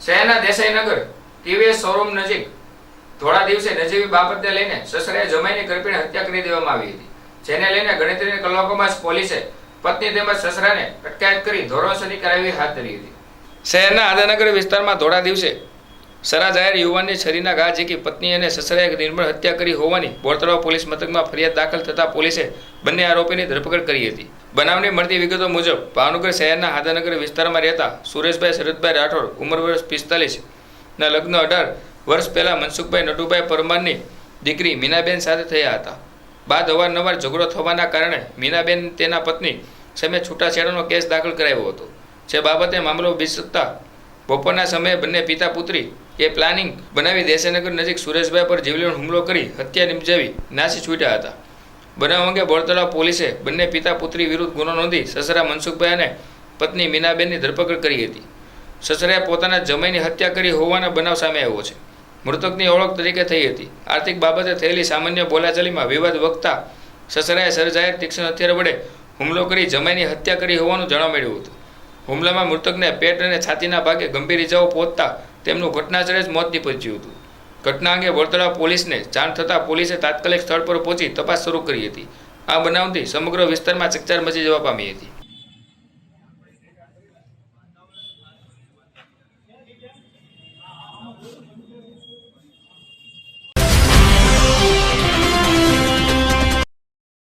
શહેરના દેસાઈનગર ટીવીએસ શોરૂમ નજીક. થોડા દિવસે નજીવી બાબતને લઈને સસરાએ જમાઈની ગર્ભીને હત્યા કરી દેવામાં આવી હતી, જેને લઈને ગણતરીના કલાકોમાં જ પોલીસે પત્ની તેમજ સસરાને અટકાયત કરી ધોરણસરની કરાવી હાથ ધરી હતી. શહેરના આદાનગર વિસ્તારમાં થોડા દિવસે સરા જાહેર યુવાનની છરીના ઘા ઝીકી પત્ની અને સસરાએ નિર્મળ હત્યા કરી હોવાની બોરતળાવ પોલીસ મથકમાં ફરિયાદ દાખલ થતાં પોલીસે બંને આરોપીની ધરપકડ કરી હતી. બનાવની મળતી વિગતો મુજબ, ભાવનગર શહેરના હાદાનગર વિસ્તારમાં રહેતા સુરેશભાઈ, શરદભાઈ રાઠોડ ઉંમર વર્ષ પિસ્તાલીસ ના લગ્ન અઢાર વર્ષ પહેલા મનસુખભાઈ નટુભાઈ પરમારની દીકરી મીનાબેન સાથે થયા હતા. બાદ અવારનવાર ઝઘડો થવાના કારણે મીનાબેન તેના પત્ની સામે છૂટાછેડાનો કેસ દાખલ કરાયો હતો. જે બાબતે મામલો બીસકતા બપોરના સમયે બંને પિતા પુત્રી એ પ્લાનિંગ બનાવી દેસાઈનગર નજીક સુરેશભાઈ પર જીવલેણ હુમલો કરી હત્યા નિપજાવી નાસી છૂટ્યા હતા. બનાવ અંગે બોરતળાવ પોલીસે બંને પિતા પુત્રી વિરુદ્ધ ગુનો નોંધી સસરા મનસુખભાઈ અને પત્ની મીનાબેનની ધરપકડ કરી હતી. સસરાએ પોતાના જમાઈની હત્યા કરી હોવાના બનાવ સામે આવ્યો છે. મૃતકની ઓળખ તરીકે થઈ હતી. આર્થિક બાબતે થયેલી સામાન્ય બોલાચાલીમાં વિવાદ વખતા સસરાએ સરજાહેર તીક્ષ્ણ હથિયાર વડે હુમલો કરી જમાઈની હત્યા કરી હોવાનું જાણવા મળ્યું હતું. હુમલામાં મૃતકને પેટ અને છાતીના ભાગે ગંભીર ઇજાઓ પહોંચતા તેમનું ઘટનાસ્થળે જ મોત નીપજ્યું હતું. ઘટના અંગે વડોદરા પોલીસને જાણ થતાં પોલીસે તાત્કાલિક સ્થળ પર પહોંચી તપાસ શરૂ કરી હતી. આ બનાવથી સમગ્ર વિસ્તારમાં ચકચાર મચી જવા પામી હતી.